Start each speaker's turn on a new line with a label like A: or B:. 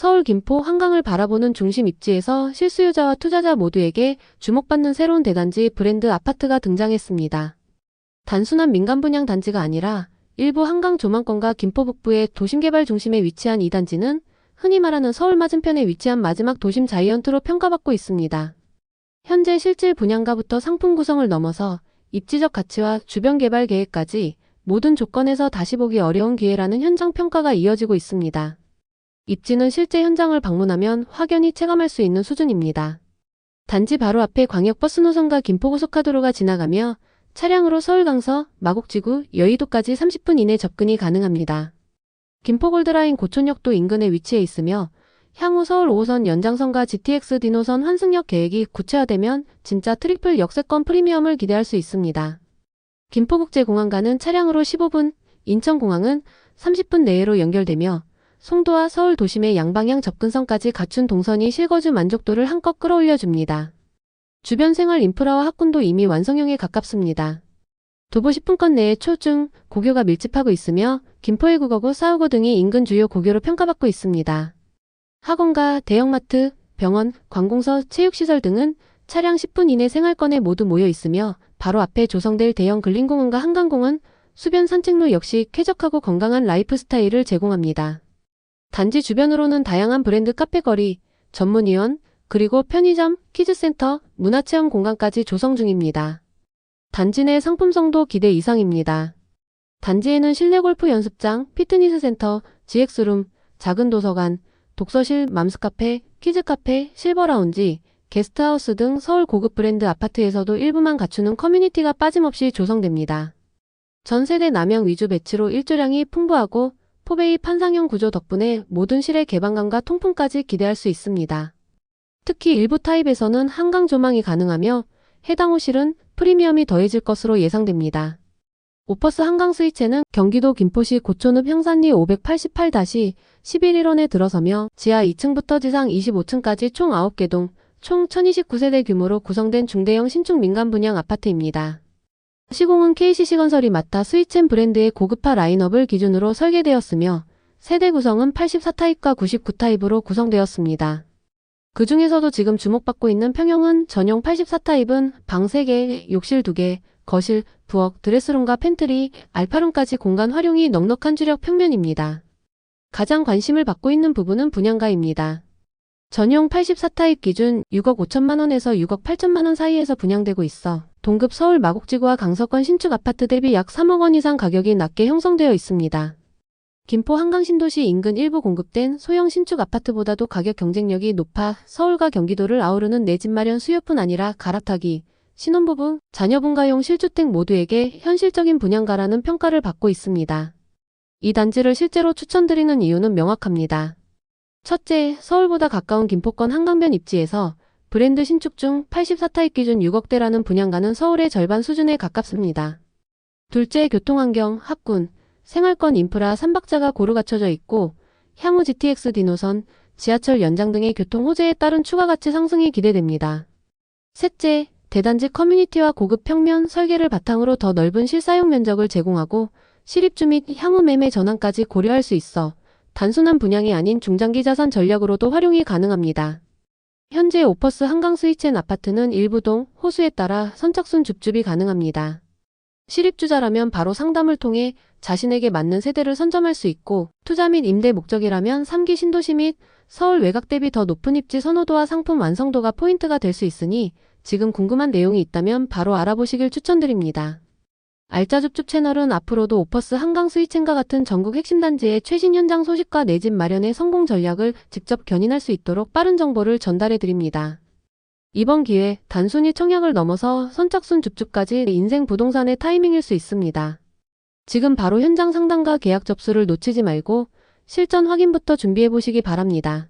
A: 서울 김포 한강을 바라보는 중심 입지에서 실수요자와 투자자 모두에게 주목받는 새로운 대단지 브랜드 아파트가 등장했습니다. 단순한 민간 분양 단지가 아니라 일부 한강 조망권과 김포 북부의 도심 개발 중심에 위치한 이 단지는 흔히 말하는 서울 맞은편에 위치한 마지막 도심 자이언트로 평가받고 있습니다. 현재 실질 분양가부터 상품 구성을 넘어서 입지적 가치와 주변 개발 계획까지 모든 조건에서 다시 보기 어려운 기회라는 현장 평가가 이어지고 있습니다. 입지는 실제 현장을 방문하면 확연히 체감할 수 있는 수준입니다. 단지 바로 앞에 광역버스 노선과 김포고속화도로가 지나가며 차량으로 서울 강서, 마곡지구, 여의도까지 30분 이내 접근이 가능합니다. 김포골드라인 고촌역도 인근에 위치해 있으며 향후 서울 5호선 연장선과 GTX 디노선 환승역 계획이 구체화되면 진짜 트리플 역세권 프리미엄을 기대할 수 있습니다. 김포국제공항과는 차량으로 15분, 인천공항은 30분 내외로 연결되며 송도와 서울 도심의 양방향 접근성까지 갖춘 동선이 실거주 만족도를 한껏 끌어올려줍니다. 주변 생활 인프라와 학군도 이미 완성형에 가깝습니다. 도보 10분권 내에 초중, 고교가 밀집하고 있으며 김포의 국어고, 사우고 등이 인근 주요 고교로 평가받고 있습니다. 학원과 대형마트, 병원, 관공서, 체육시설 등은 차량 10분 이내 생활권에 모두 모여 있으며 바로 앞에 조성될 대형 근린공원과 한강공원, 수변 산책로 역시 쾌적하고 건강한 라이프 스타일을 제공합니다. 단지 주변으로는 다양한 브랜드 카페 거리, 전문의원, 그리고 편의점, 키즈센터, 문화체험 공간까지 조성 중입니다. 단지 내 상품성도 기대 이상입니다. 단지에는 실내 골프 연습장, 피트니스 센터, GX룸, 작은 도서관, 독서실, 맘스카페, 키즈카페, 실버라운지, 게스트하우스 등 서울 고급 브랜드 아파트에서도 일부만 갖추는 커뮤니티가 빠짐없이 조성됩니다. 전 세대 남양 위주 배치로 일조량이 풍부하고 포베이 판상형 구조 덕분에 모든 실의 개방감과 통풍까지 기대할 수 있습니다. 특히 일부 타입에서는 한강 조망이 가능하며 해당 호실은 프리미엄이 더해질 것으로 예상됩니다. 오퍼스 한강 스위체는 경기도 김포시 고촌읍 향산리 588-11일원에 들어서며 지하 2층부터 지상 25층까지 총 9개 동, 총 1029세대 규모로 구성된 중대형 신축 민간 분양 아파트입니다. 시공은 KCC건설이 맡아 스위첸 브랜드의 고급화 라인업을 기준으로 설계되었으며 세대 구성은 84타입과 99타입으로 구성되었습니다. 그 중에서도 지금 주목받고 있는 평형은 전용 84타입은 방 3개, 욕실 2개, 거실, 부엌, 드레스룸과 팬트리, 알파룸까지 공간 활용이 넉넉한 주력 평면입니다. 가장 관심을 받고 있는 부분은 분양가입니다. 전용 84타입 기준 6억 5천만 원에서 6억 8천만 원 사이에서 분양되고 있어 동급 서울 마곡지구와 강서권 신축 아파트 대비 약 3억 원 이상 가격이 낮게 형성되어 있습니다. 김포 한강신도시 인근 일부 공급된 소형 신축 아파트보다도 가격 경쟁력이 높아 서울과 경기도를 아우르는 내 집 마련 수요뿐 아니라 갈아타기, 신혼부부, 자녀분가용 실주택 모두에게 현실적인 분양가라는 평가를 받고 있습니다. 이 단지를 실제로 추천드리는 이유는 명확합니다. 첫째, 서울보다 가까운 김포권 한강변 입지에서 브랜드 신축 중 84타입 기준 6억대라는 분양가는 서울의 절반 수준에 가깝습니다. 둘째, 교통환경, 학군, 생활권 인프라 3박자가 고루 갖춰져 있고 향후 GTX 디노선, 지하철 연장 등의 교통 호재에 따른 추가 가치 상승이 기대됩니다. 셋째, 대단지 커뮤니티와 고급 평면 설계를 바탕으로 더 넓은 실사용 면적을 제공하고 실입주 및 향후 매매 전환까지 고려할 수 있어 단순한 분양이 아닌 중장기 자산 전략으로도 활용이 가능합니다. 현재 오퍼스 한강 스위첸 아파트는 일부 동, 호수에 따라 선착순 줍줍이 가능합니다. 실입주자라면 바로 상담을 통해 자신에게 맞는 세대를 선점할 수 있고 투자 및 임대 목적이라면 3기 신도시 및 서울 외곽 대비 더 높은 입지 선호도와 상품 완성도가 포인트가 될 수 있으니 지금 궁금한 내용이 있다면 바로 알아보시길 추천드립니다. 알짜줍줍 채널은 앞으로도 오퍼스 한강 스위첸과 같은 전국 핵심 단지의 최신 현장 소식과 내 집 마련의 성공 전략을 직접 견인할 수 있도록 빠른 정보를 전달해 드립니다. 이번 기회 단순히 청약을 넘어서 선착순 줍줍까지 인생 부동산의 타이밍일 수 있습니다. 지금 바로 현장 상담과 계약 접수를 놓치지 말고 실전 확인부터 준비해 보시기 바랍니다.